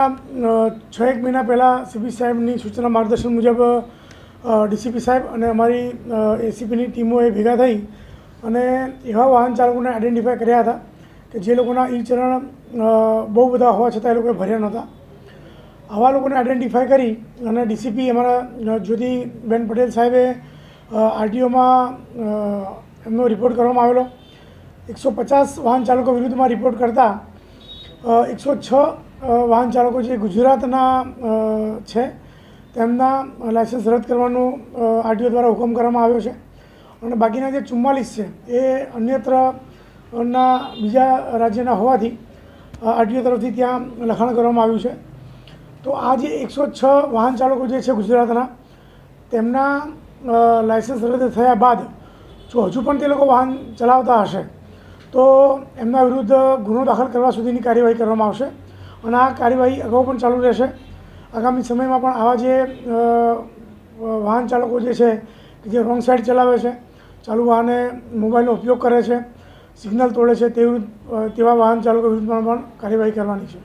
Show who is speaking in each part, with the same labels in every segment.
Speaker 1: છ એક મહિના પહેલાં સીપી સાહેબની સૂચના માર્ગદર્શન મુજબ ડીસીપી સાહેબ અને અમારી એસીપીની ટીમોએ ભેગા થઈ અને એવા વાહન ચાલકોને આઈડેન્ટિફાય કર્યા હતા કે જે લોકોના ઈ ચલણ બહુ બધા હોવા છતાં એ લોકોએ ભર્યા નહોતા. આવા લોકોને આઈડેન્ટિફાય કરી અને ડીસીપી અમારા જ્યોતિબેન પટેલ સાહેબે આરટીઓમાં એમનો રિપોર્ટ કરવામાં આવેલો. એકસો પચાસ વાહન ચાલકો વિરુદ્ધમાં રિપોર્ટ કરતાં એકસો છ વાહન ચાલકો જે ગુજરાતના છે, તેમના લાયસન્સ રદ કરવાનો આરટીઓ દ્વારા હુકમ કરવામાં આવ્યો છે. અને બાકીના જે ચુમ્માલીસ છે, એ અન્યત્ર ના બીજા રાજ્યના હોવાથી આરટીઓ તરફથી ત્યાં લખાણ કરવામાં આવ્યું છે. તો આ જે એકસો છ વાહન ચાલકો જે છે ગુજરાતના, તેમના લાયસન્સ રદ થયા બાદ, જો હજુ પણ તે લોકો વાહન ચલાવતા હશે તો એમના વિરુદ્ધ ગુનો દાખલ કરવા સુધીની કાર્યવાહી કરવામાં આવશે અને આ કાર્યવાહી અગાઉ પણ ચાલુ રહેશે. આગામી સમયમાં પણ આવા જે વાહન ચાલકો જે છે કે જે રોંગ સાઈડ ચલાવે છે ચાલુ વાહને મોબાઈલનો ઉપયોગ કરે છે સિગ્નલ તોડે છે તે તેવા વાહન ચાલકો વિરુદ્ધમાં પણ કાર્યવાહી કરવાની છે.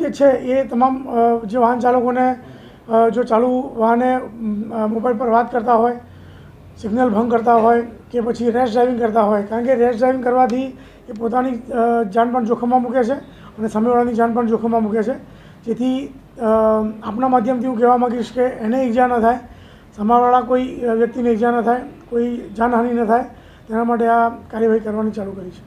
Speaker 1: જે છે એ તમામ જે વાહન ચાલકોને જો ચાલુ વાહને મોબાઈલ પર વાત કરતા હોય સિગ્નલ ભંગ કરતા હોય કે પછી રેશ ડ્રાઇવિંગ કરતા હોય. કારણ કે રેશ ડ્રાઇવિંગ કરવાથી એ પોતાની જાન પણ જોખમમાં મૂકે છે અને સામેવાળાની જાન પણ જોખમમાં મૂકે છે. જેથી આપણા માધ્યમથી હું કહેવા માગીશ કે એને ઈજા ન થાય. સામેવાળા કોઈ વ્યક્તિને ઈજા ન થાય. કોઈ જાનહાનિ ન થાય. તેના માટે આ કાર્યવાહી કરવાની ચાલુ કરી છે.